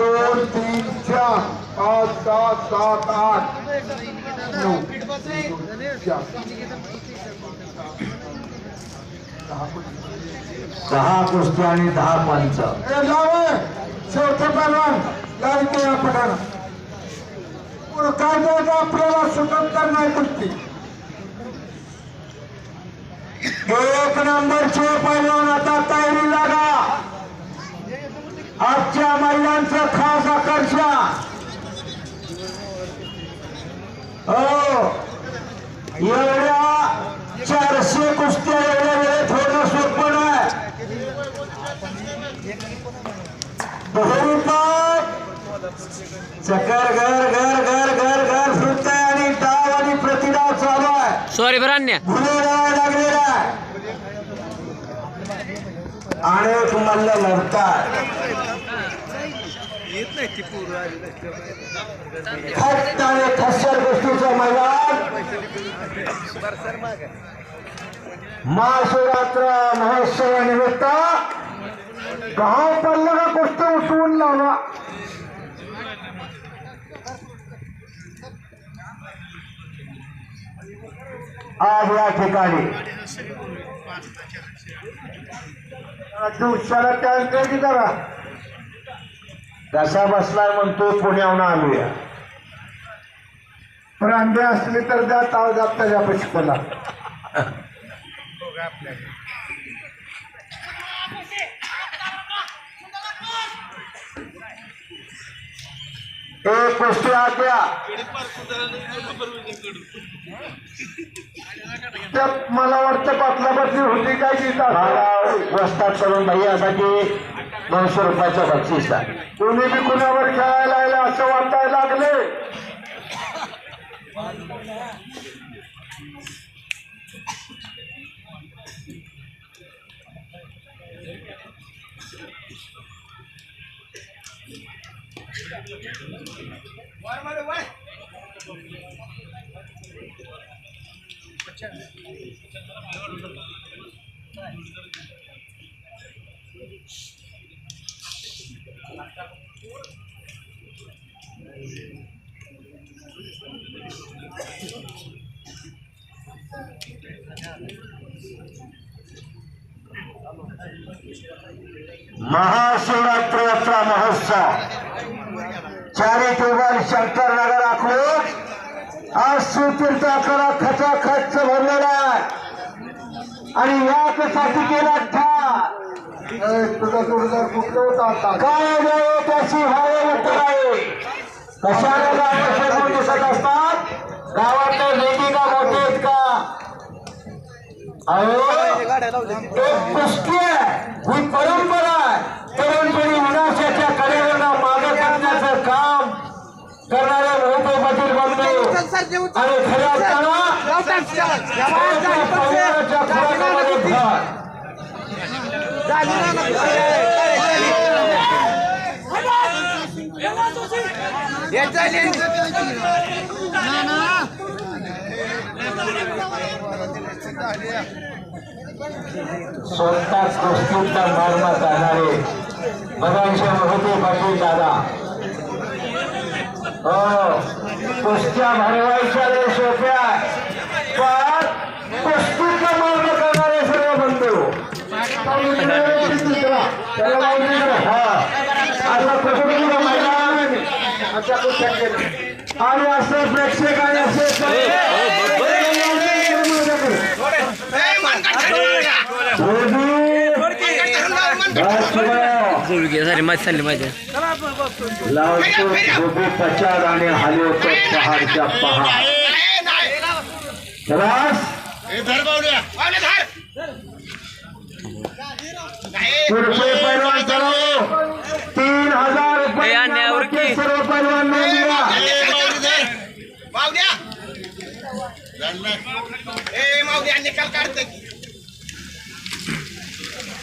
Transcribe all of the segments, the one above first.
दोन तीन चार पाच सहा सात आठ. नऊ. सहा कुस्ती आणि दहा पंच. ए, लाव ए. चौथे पहलवान लागते या पुढं काय द्यायचं आपल्याला स्वतंत्र नाही कुस्ती. एक नंबरचे पैलवान आता तयारी लागा. आजच्या महिलांचं खास आकर्षण. हो. एवढ्या चारशे कुस्त्या एवढ्या वेळेत होणं सोपं नाही. बहुरूपात चकर घर घर घर घर घर फिरत आहे आणि डाव आणि प्रतिडाव चालू आहे. सॉरी बरं गुन्हे लागलेला आहे अनेक मल्ल लढतात खट आणि ठस्सर गोष्टीचं मैदान. महाशिवरात्र महोत्सवानिमित्त गाव पडलं का कुस्ती उठवून लावा? आज या ठिकाणी दिवसाला टँक की करा. कसा बसलाय म्हणतो पुण्याहून आलोया पण अंडे असले तर द्या ताव जात त्याच्या पशिकला एक गोष्टी आज्ञा मला वाटतं पातला बदली होती काय की वस्ताद करून भैयासाठी दोनशे रुपयाच्या बक्षीस आहे कोणी बी कुणावर खेळायला आलं असं वाटायला लागले? महाशिवरात्रीचा महोत्सव. चॅरिटेबल शंकरनगर अकलूज आज सुतीर्थाकडा खचाखच भरलेला आहे. आणि यासाठी केला तुझा जोडदार कुठलं होता काय द्यावे त्याची व्हावे उत्तर आहे. कशाला दिसत असतात? गावातल्या लेडी का मोठे आहेत का कुस्ती आहे ही परंपरा आहे तरुण पिढी विनाशाच्या कडेवर मागे टाकण्याचं काम करणारे मोठे पाटील बंधू आणि खऱ्या असताना स्वतः कुस्तीचा मारमा जाणारे बघांचे होते पाटील दादा. हो कुस्त्या भरवायच्या लय सोप्या. पण कुस्तीचा मार्ग करणारे सर्व बंधू. त्याला हा आता कुस्तीचं मैदान अशा कुठल्या केल्या आणि असं प्रेक्षकांनी असे सारी माझी चालली माझ्या लावतो गोबी पचार आणि हलवतो पहाडच्या पहाड रास पुढचे पैलवान सर्व तीन हजार ए, रुपये अन्यायावर इनामाचे की? सर्व पैलवान नोंदवा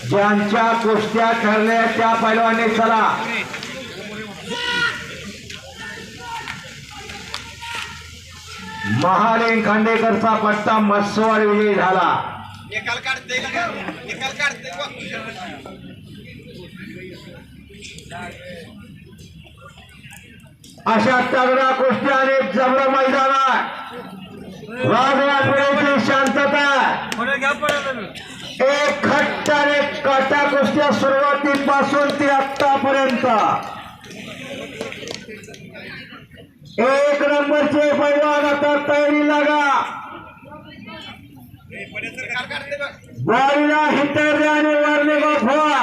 ज्यांच्या कुस्त्या ठरल्या त्या पैलवानी चला. महालिंग खांडेकरचा पट्टा मत्सवार विजयी झाला. निकाल काढते निकाल काढते अशा तगडा कुस्ती आणि जबर मैदान आहे वाघवापुरेची शांतता एक खट्ट आणि कटा सुरुवातीपासून ते आतापर्यंत एक नंबरचे पैलवान आता तयारी लागा. निकाल काढते बघ हिटर आणि वारले गोफवा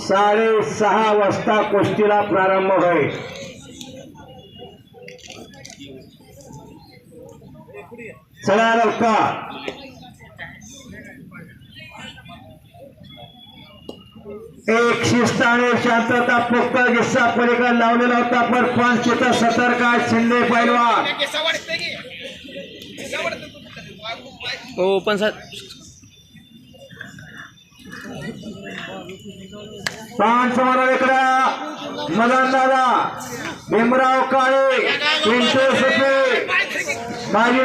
साडेसहा वाजता कुस्तीला प्रारंभ होईल. चला लवकर एक शिस्त आणि शांतता पोक्ता किस्सा पलीकडे लावलेला होता पण पंच तिथं सतर्क शिंदे पैलवान. हो पण सर पाच इकडं. मदन दादा भीमराव काळे पिंटू सुपे माझी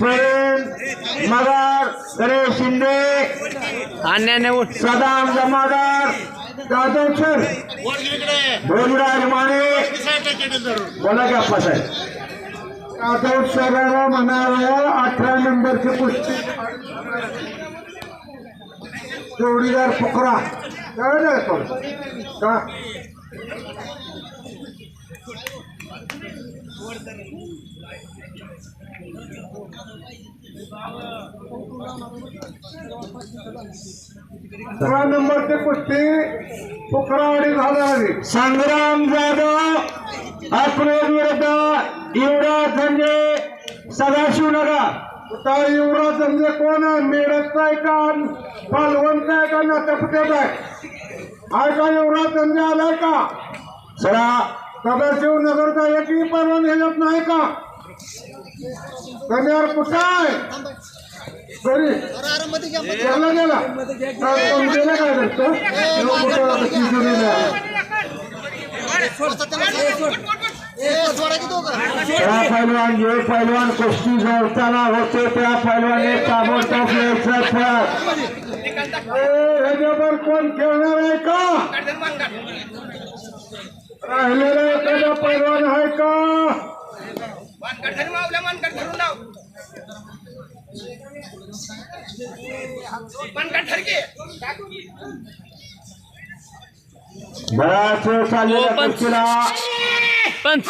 प्रेम मगर गणेश शिंदे अन्य अन्य उठ. सदाम जमादार जाधव सर भोजराज माने बोला की अप्पा साहेब. जाधव सराला म्हणावं अठरा नंबरची कुस्ती जोडीदार फुकरा. का? अठरा नंबरची कुस्ती फुकरावाडी झाली संग्राम जाधव अक्रोज विरुद्ध युवराज धंजे सदाशिवनगर. आता युवराज म्हणजे कोण आहे? मेडकचा आहे का? पालवणचा आहे का? नाट्यपुट्याचा आहे का युवराज धंदे आलाय का? चला सदाशिव नगरचा एकही परवान ह्याच्यात नाही का? कन्यार कुठं आहे? घरी. गेला. गेला गेला काय करतो त्या पैलवान जे पैलवान कुस्ती जोडताना होते. त्या पैलवाने ताबडतोब यायचं फळ ह्याच्यावर कोण खेळणार आहे का? राहिलेला एखादा पैलवान आहे का? धरून लाव. चाललेल्या कुस्तीला पंच.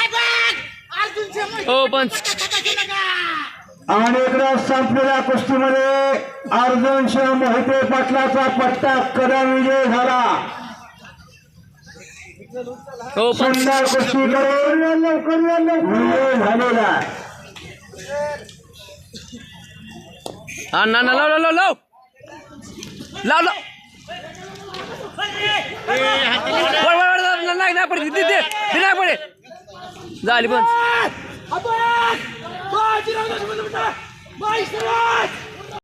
हो पंच. आणि संपलेल्या कुस्तीमध्ये अर्जुन शिव मोहिते पाटलाचा पट्टा कदम विजय झाला हो पंच सुंदर कुस्ती करून या लवकर या लवकर विजय झालेला आहे. हा ना ना लाव लाव लाव लाव. लाव लाव. नाही पडे दे नाही पडे झाली पंच